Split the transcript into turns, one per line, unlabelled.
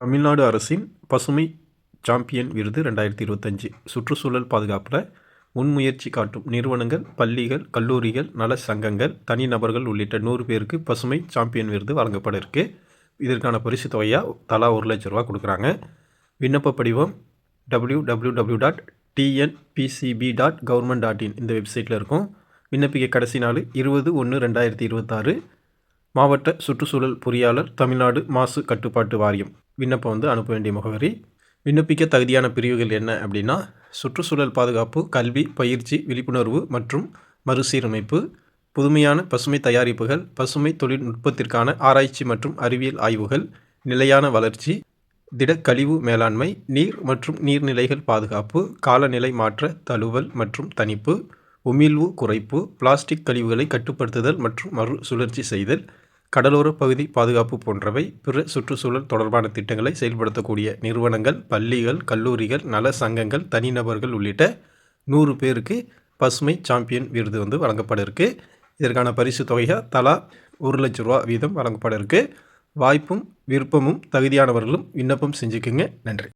தமிழ்நாடு அரசின் பசுமை சாம்பியன் விருது ரெண்டாயிரத்தி இருபத்தஞ்சி. சுற்றுச்சூழல் பாதுகாப்பில் முன்முயற்சி காட்டும் நிறுவனங்கள் பள்ளிகள் கல்லூரிகள் நல சங்கங்கள் தனிநபர்கள் உள்ளிட்ட நூறு பேருக்கு பசுமை சாம்பியன் விருது வழங்கப்பட இருக்கு இதற்கான பரிசு தொகையாக தலா ஒரு லட்ச ரூபா கொடுக்குறாங்க. விண்ணப்ப படிவம் W W W dot TNPCB dot government dot in இந்த வெப்சைட்டில் இருக்கும். விண்ணப்பிக்க கடைசி நாள் இருபது ஒன்று ரெண்டாயிரத்தி இருபத்தாறு. மாவட்ட சுற்றுச்சூழல் பொறியாளர் தமிழ்நாடு மாசு கட்டுப்பாட்டு வாரியம். விண்ணப்பம் வந்து அனுப்ப வேண்டிய முகவரி. விண்ணப்பிக்க தகுதியான பிரிவுகள் என்ன அப்படின்னா சுற்றுச்சூழல் பாதுகாப்பு கல்வி பயிற்சி விழிப்புணர்வு மற்றும் மறுசீரமைப்பு புதுமையான பசுமை தயாரிப்புகள் பசுமை தொழில்நுட்பத்திற்கான ஆராய்ச்சி மற்றும் அறிவியல் ஆய்வுகள் நிலையான வளர்ச்சி திடக்கழிவு மேலாண்மை நீர் மற்றும் நீர்நிலைகள் பாதுகாப்பு காலநிலை மாற்ற தழுவல் மற்றும் தணிப்பு உமிழ்வு குறைப்பு பிளாஸ்டிக் கழிவுகளை கட்டுப்படுத்துதல் மற்றும் மறுசுழற்சி செய்தல் கடலோர பகுதி பாதுகாப்பு போன்றவை பிற சுற்றுச்சூழல் தொடர்பான திட்டங்களை செயல்படுத்தக்கூடிய நிறுவனங்கள் பள்ளிகள் கல்லூரிகள் நல சங்கங்கள் தனிநபர்கள் உள்ளிட்ட நூறு பேருக்கு பசுமை சாம்பியன் விருது வந்து வழங்கப்பட இருக்கு இதற்கான பரிசு தொகையாக தலா ஒரு லட்ச ரூபா வீதம் வழங்கப்பட இருக்கு வாய்ப்பும் விருப்பமும் தகுதியானவர்களும் விண்ணப்பம் செஞ்சுக்குங்க. நன்றி.